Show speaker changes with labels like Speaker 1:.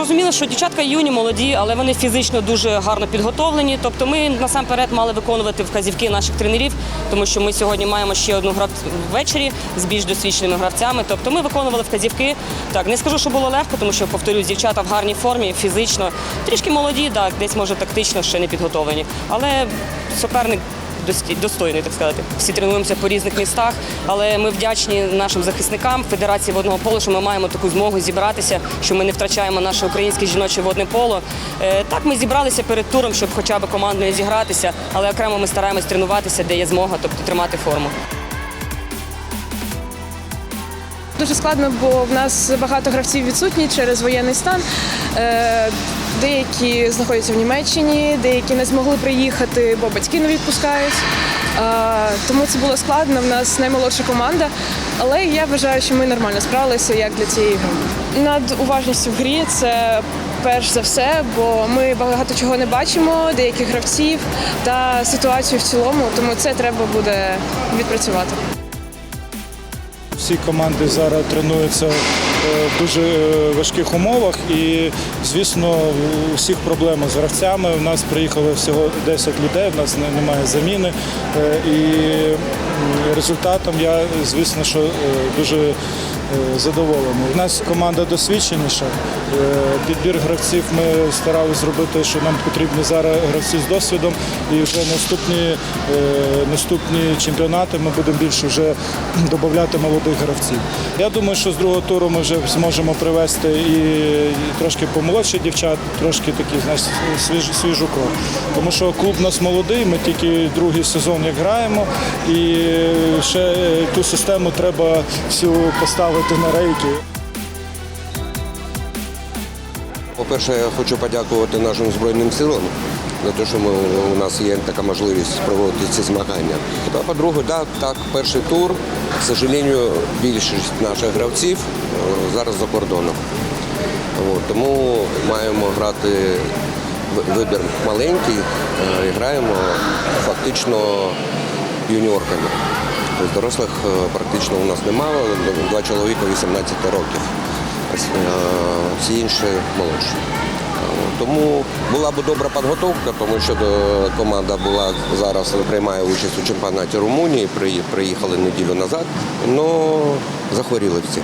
Speaker 1: зрозуміли, що дівчатка юні, молоді, але вони фізично дуже гарно підготовлені. Тобто ми насамперед мали виконувати вказівки наших тренерів, тому що ми сьогодні маємо ще одну грав ввечері з більш досвідченими гравцями. Тобто ми виконували вказівки. Так, не скажу, що було легко, тому що повторюсь, дівчата в гарній формі, фізично, трішки молоді, так, десь може тактично ще не підготовлені. Але суперник достойний, так сказати. Всі тренуємося по різних містах, але ми вдячні нашим захисникам Федерації водного полу, що ми маємо таку змогу зібратися, що ми не втрачаємо наше українське жіноче водне поло. Е, Так, ми зібралися перед туром, щоб хоча б командою зігратися, але окремо ми стараємось тренуватися, де є змога, тобто тримати форму.
Speaker 2: Дуже складно, бо в нас багато гравців відсутні через воєнний стан. Е, Деякі знаходяться в Німеччині, деякі не змогли приїхати, бо батьки не відпускають. Е, Тому це було складно. В нас наймолодша команда, але я вважаю, що ми нормально справилися як для цієї гри. Над уважністю в грі це перш за все, бо ми багато чого не бачимо, деяких гравців та ситуацію в цілому, тому це треба буде відпрацювати.
Speaker 3: Всі команди зараз тренуються е, в дуже е, важких умовах і, звісно, у всіх проблеми з гравцями. У нас приїхало всього 10 людей, у нас немає заміни. Е, І результатом я, звісно, що дуже е. У нас команда досвідченіша. Е, Підбір гравців ми старалися зробити, що нам потрібні зараз гравці з досвідом. І вже наступні, е, наступні чемпіонати ми будемо більше вже додати молодих гравців. Я думаю, що з другого туру ми вже зможемо привести і трошки помолодші дівчат, трошки такі знаєш, свіж, свіжу кров. Тому що клуб у нас молодий, ми тільки другий сезон як граємо, і ще ту систему треба всю поставити на рейки.
Speaker 4: По-перше, я хочу подякувати нашим Збройним силам за те, що ми, у нас є така можливість проводити ці змагання. А по-друге, да, так, перший тур, к сожалению, більшість наших гравців е, зараз за кордоном. От, тому маємо грати вибір маленький, е, граємо фактично юніорками. Тобто дорослих е, практично у нас немає, два чоловіка 18 років, е, всі інші молодші. Тому була б добра підготовка, тому що е, команда була зараз приймає участь у чемпіонаті Румунії, приїхали неділю назад, але захворіли всі.